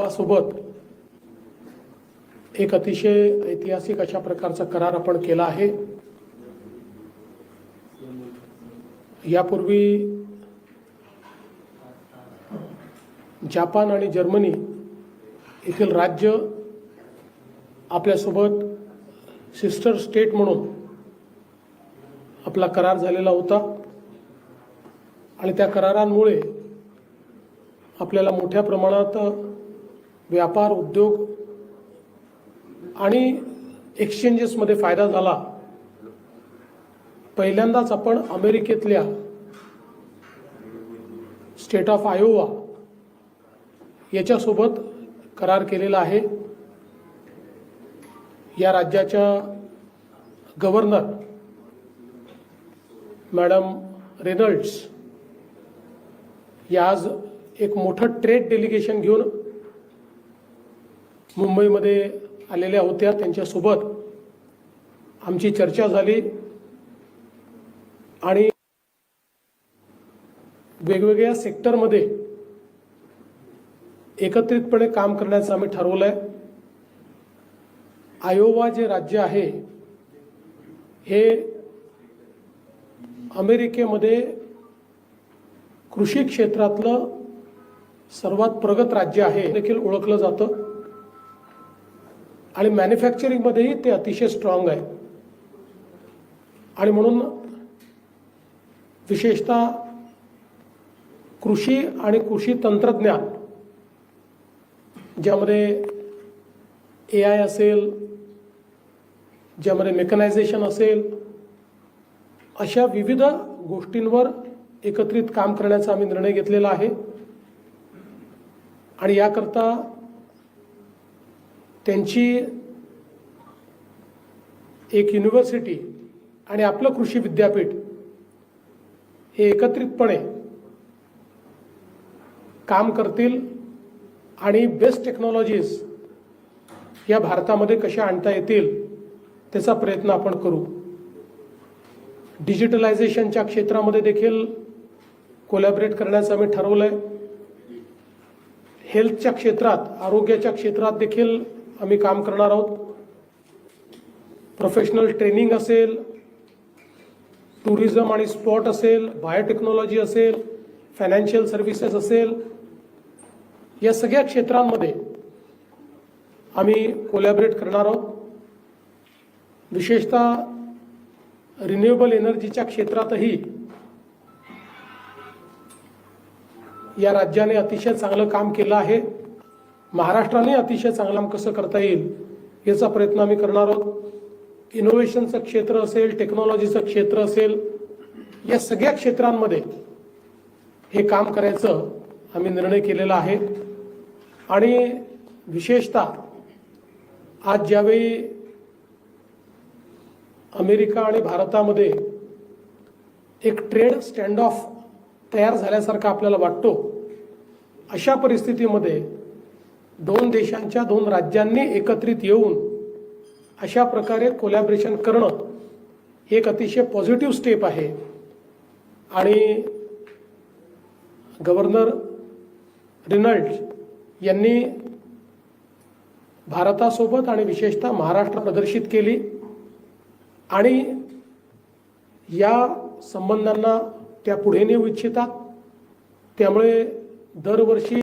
गोवासोबत एक अतिशय ऐतिहासिक अशा प्रकारचा करार आपण केला आहे. यापूर्वी जापान आणि जर्मनी येथील राज्य आपल्यासोबत सिस्टर स्टेट म्हणून आपला करार झालेला होता. आणि त्या करारांमुळे आपल्याला मोठ्या प्रमाणात व्यापार उद्योग आणि एक्सचेंजेसमध्ये फायदा झाला. पहिल्यांदाच आपण अमेरिकेतल्या स्टेट ऑफ आयोवा याच्यासोबत करार केलेला आहे. या राज्याच्या गव्हर्नर मॅडम रेनल्ड्स या आज एक मोठं ट्रेड डेलिगेशन घेऊन मुंबईमध्ये आलेल्या होत्या. त्यांच्यासोबत आमची चर्चा झाली. आणि वेगवेगळ्या सेक्टरमध्ये एकत्रितपणे काम करण्याचं आम्ही ठरवलं आहे आयोवा जे राज्य आहे हे अमेरिकेमध्ये कृषी क्षेत्रातलं सर्वात प्रगत राज्य आहे. देखील ओळखलं जातं. आणि मॅन्युफॅक्चरिंगमध्येही ते अतिशय स्ट्रॉंग आहे. आणि म्हणून विशेषतः कृषी आणि कृषी तंत्रज्ञान ज्यामध्ये ए आय असेल ज्यामध्ये मेकनायझेशन असेल अशा विविध गोष्टींवर एकत्रित काम करण्याचा आम्ही निर्णय घेतलेला आहे. आणि याकरता त्यांची एक युनिव्हर्सिटी आणि आपलं कृषी विद्यापीठ हे एकत्रितपणे काम करतील आणि बेस्ट टेक्नॉलॉजीज या भारतामध्ये कशा आणता येतील त्याचा प्रयत्न आपण करू. डिजिटलायझेशनच्या क्षेत्रामध्ये देखील कोलॅबरेट करण्याचं आम्ही ठरवलं आहे हेल्थच्या क्षेत्रात आरोग्याच्या क्षेत्रात देखील आम्ही काम करणार आहोत. प्रोफेशनल ट्रेनिंग असेल टुरिझम आणि स्पॉट असेल बायोटेक्नॉलॉजी असेल फायनान्शियल सर्व्हिसेस असेल या सगळ्या क्षेत्रांमध्ये आम्ही कोलॅबरेट करणार आहोत. विशेषतः रिन्युएबल एनर्जीच्या क्षेत्रातही या राज्याने अतिशय चांगलं काम केलं आहे. महाराष्ट्राने अतिशय चांगला कसं करता येईल याचा प्रयत्न आम्ही करणार आहोत. इनोव्हेशनचं क्षेत्र असेल टेक्नॉलॉजीचं क्षेत्र असेल या सगळ्या क्षेत्रांमध्ये हे काम करायचं आम्ही निर्णय केलेला आहे. आणि विशेषतः आज ज्यावेळी अमेरिका आणि भारतामध्ये एक ट्रेड स्टँड ऑफ तयार झाल्यासारखा आपल्याला वाटतो अशा परिस्थितीमध्ये दोन देशांच्या दोन राज्यांनी एकत्रित येऊन अशा प्रकारे कोलॅबरेशन करणं एक अतिशय पॉझिटिव्ह स्टेप आहे. आणि गव्हर्नर रिनल्ड यांनी भारतासोबत आणि विशेषतः महाराष्ट्र प्रदर्शित केली. आणि या संबंधांना त्या पुढे नेऊ इच्छितात. त्यामुळे दरवर्षी